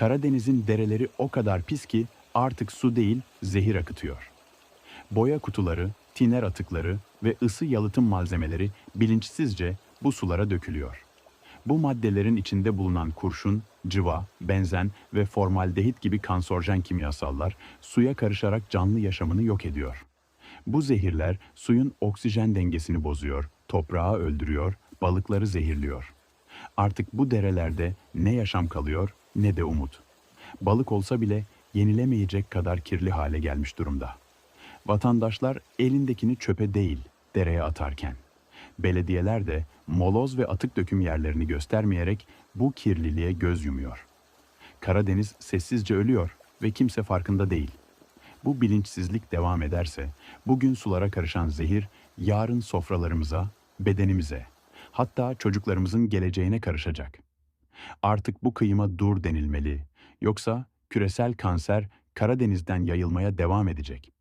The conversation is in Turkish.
Karadeniz'in dereleri o kadar pis ki artık su değil zehir akıtıyor. Boya kutuları, tiner atıkları ve ısı yalıtım malzemeleri bilinçsizce bu sulara dökülüyor. Bu maddelerin içinde bulunan kurşun, cıva, benzen ve formaldehit gibi kanserjen kimyasallar suya karışarak canlı yaşamını yok ediyor. Bu zehirler suyun oksijen dengesini bozuyor, toprağı öldürüyor, balıkları zehirliyor. Artık bu derelerde ne yaşam kalıyor ne de umut. Balık olsa bile yenilemeyecek kadar kirli hale gelmiş durumda. Vatandaşlar elindekini çöpe değil, dereye atarken. Belediyeler de moloz ve atık döküm yerlerini göstermeyerek bu kirliliğe göz yumuyor. Karadeniz sessizce ölüyor ve kimse farkında değil. Bu bilinçsizlik devam ederse bugün sulara karışan zehir yarın sofralarımıza, bedenimize, hatta çocuklarımızın geleceğine karışacak. Artık bu kıyıma dur denilmeli. Yoksa küresel kanser Karadeniz'den yayılmaya devam edecek.